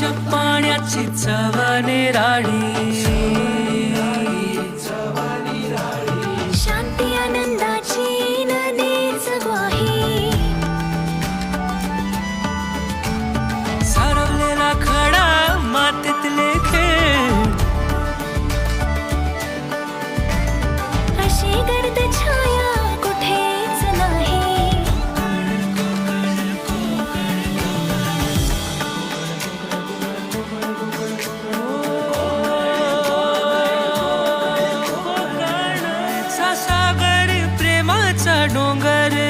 पाण्याची चव राडी चढ़ूंगर